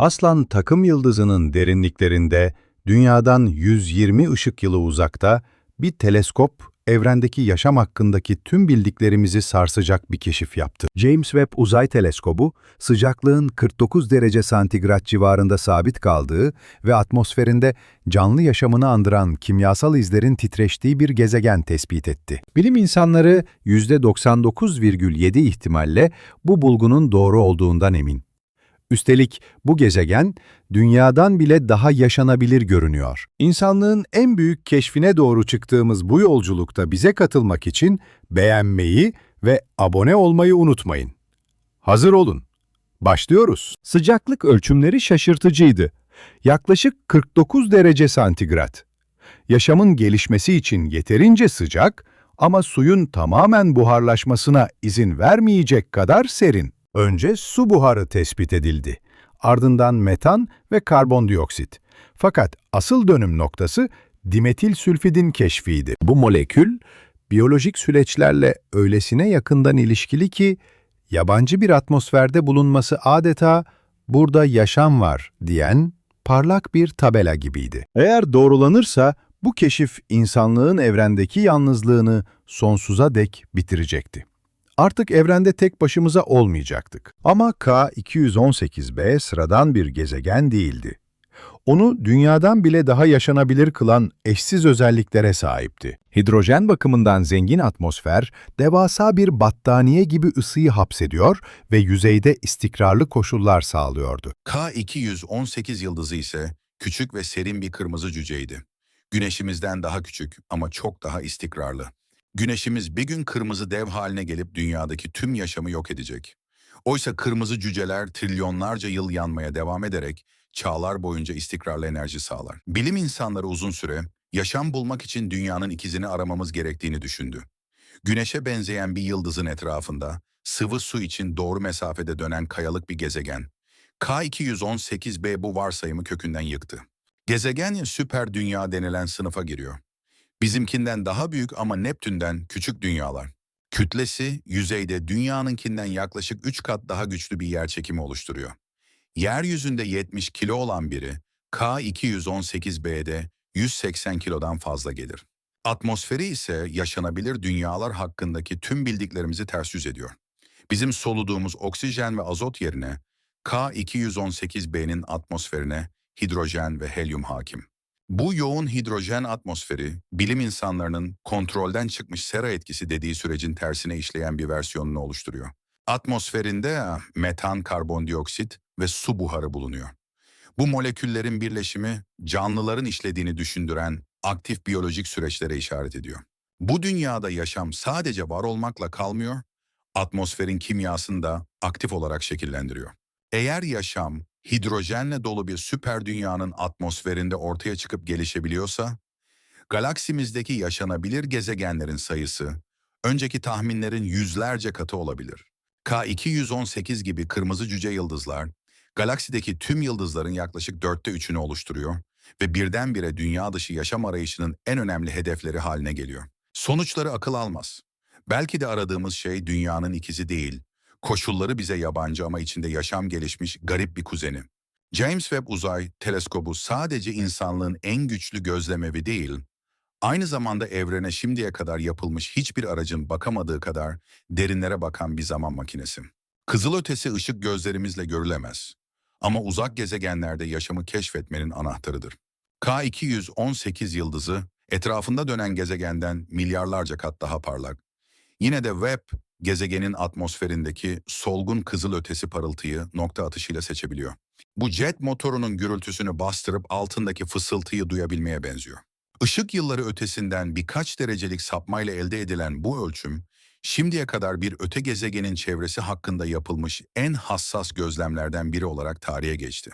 Aslan takım yıldızının derinliklerinde, dünyadan 120 ışık yılı uzakta, bir teleskop, evrendeki yaşam hakkındaki tüm bildiklerimizi sarsacak bir keşif yaptı. James Webb Uzay Teleskobu, sıcaklığın 49 derece santigrat civarında sabit kaldığı ve atmosferinde canlı yaşamını andıran kimyasal izlerin titreştiği bir gezegen tespit etti. Bilim insanları %99,7 ihtimalle bu bulgunun doğru olduğundan emin. Üstelik bu gezegen, dünyadan bile daha yaşanabilir görünüyor. İnsanlığın en büyük keşfine doğru çıktığımız bu yolculukta bize katılmak için beğenmeyi ve abone olmayı unutmayın. Hazır olun. Başlıyoruz. Sıcaklık ölçümleri şaşırtıcıydı. Yaklaşık 49 derece santigrat. Yaşamın gelişmesi için yeterince sıcak ama suyun tamamen buharlaşmasına izin vermeyecek kadar serin. Önce su buharı tespit edildi. Ardından metan ve karbondioksit. Fakat asıl dönüm noktası dimetil sülfidin keşfiydi. Bu molekül biyolojik süreçlerle öylesine yakından ilişkili ki yabancı bir atmosferde bulunması adeta burada yaşam var diyen parlak bir tabela gibiydi. Eğer doğrulanırsa bu keşif insanlığın evrendeki yalnızlığını sonsuza dek bitirecekti. Artık evrende tek başımıza olmayacaktık. Ama K218b sıradan bir gezegen değildi. Onu dünyadan bile daha yaşanabilir kılan eşsiz özelliklere sahipti. Hidrojen bakımından zengin atmosfer, devasa bir battaniye gibi ısıyı hapsediyor ve yüzeyde istikrarlı koşullar sağlıyordu. K218 yıldızı ise küçük ve serin bir kırmızı cüceydi. Güneşimizden daha küçük ama çok daha istikrarlı. Güneşimiz bir gün kırmızı dev haline gelip dünyadaki tüm yaşamı yok edecek. Oysa kırmızı cüceler trilyonlarca yıl yanmaya devam ederek çağlar boyunca istikrarlı enerji sağlar. Bilim insanları uzun süre yaşam bulmak için dünyanın ikizini aramamız gerektiğini düşündü. Güneşe benzeyen bir yıldızın etrafında sıvı su için doğru mesafede dönen kayalık bir gezegen. K218b bu varsayımı kökünden yıktı. Gezegen süper dünya denilen sınıfa giriyor. Bizimkinden daha büyük ama Neptün'den küçük dünyalar. Kütlesi yüzeyde dünyanınkinden yaklaşık 3 kat daha güçlü bir yer çekimi oluşturuyor. Yeryüzünde 70 kilo olan biri K218b'de 180 kilodan fazla gelir. Atmosferi ise yaşanabilir dünyalar hakkındaki tüm bildiklerimizi ters yüz ediyor. Bizim soluduğumuz oksijen ve azot yerine K218b'nin atmosferine hidrojen ve helyum hakim. Bu yoğun hidrojen atmosferi, bilim insanlarının kontrolden çıkmış sera etkisi dediği sürecin tersine işleyen bir versiyonunu oluşturuyor. Atmosferinde metan, karbondioksit ve su buharı bulunuyor. Bu moleküllerin birleşimi canlıların işlediğini düşündüren aktif biyolojik süreçlere işaret ediyor. Bu dünyada yaşam sadece var olmakla kalmıyor, atmosferin kimyasını da aktif olarak şekillendiriyor. Eğer yaşam hidrojenle dolu bir süper dünyanın atmosferinde ortaya çıkıp gelişebiliyorsa, galaksimizdeki yaşanabilir gezegenlerin sayısı önceki tahminlerin yüzlerce katı olabilir. K218 gibi kırmızı cüce yıldızlar, galaksideki tüm yıldızların yaklaşık dörtte üçünü oluşturuyor ve birdenbire dünya dışı yaşam arayışının en önemli hedefleri haline geliyor. Sonuçları akıl almaz. Belki de aradığımız şey dünyanın ikizi değil, koşulları bize yabancı ama içinde yaşam gelişmiş garip bir kuzeni. James Webb Uzay Teleskobu sadece insanlığın en güçlü gözlemevi değil, aynı zamanda evrene şimdiye kadar yapılmış hiçbir aracın bakamadığı kadar derinlere bakan bir zaman makinesi. Kızılötesi ışık gözlerimizle görülemez ama uzak gezegenlerde yaşamı keşfetmenin anahtarıdır. K218 yıldızı etrafında dönen gezegenden milyarlarca kat daha parlak. Yine de Webb gezegenin atmosferindeki solgun kızılötesi parıltıyı nokta atışıyla seçebiliyor. Bu jet motorunun gürültüsünü bastırıp altındaki fısıltıyı duyabilmeye benziyor. Işık yılları ötesinden birkaç derecelik sapmayla elde edilen bu ölçüm, şimdiye kadar bir öte gezegenin çevresi hakkında yapılmış en hassas gözlemlerden biri olarak tarihe geçti.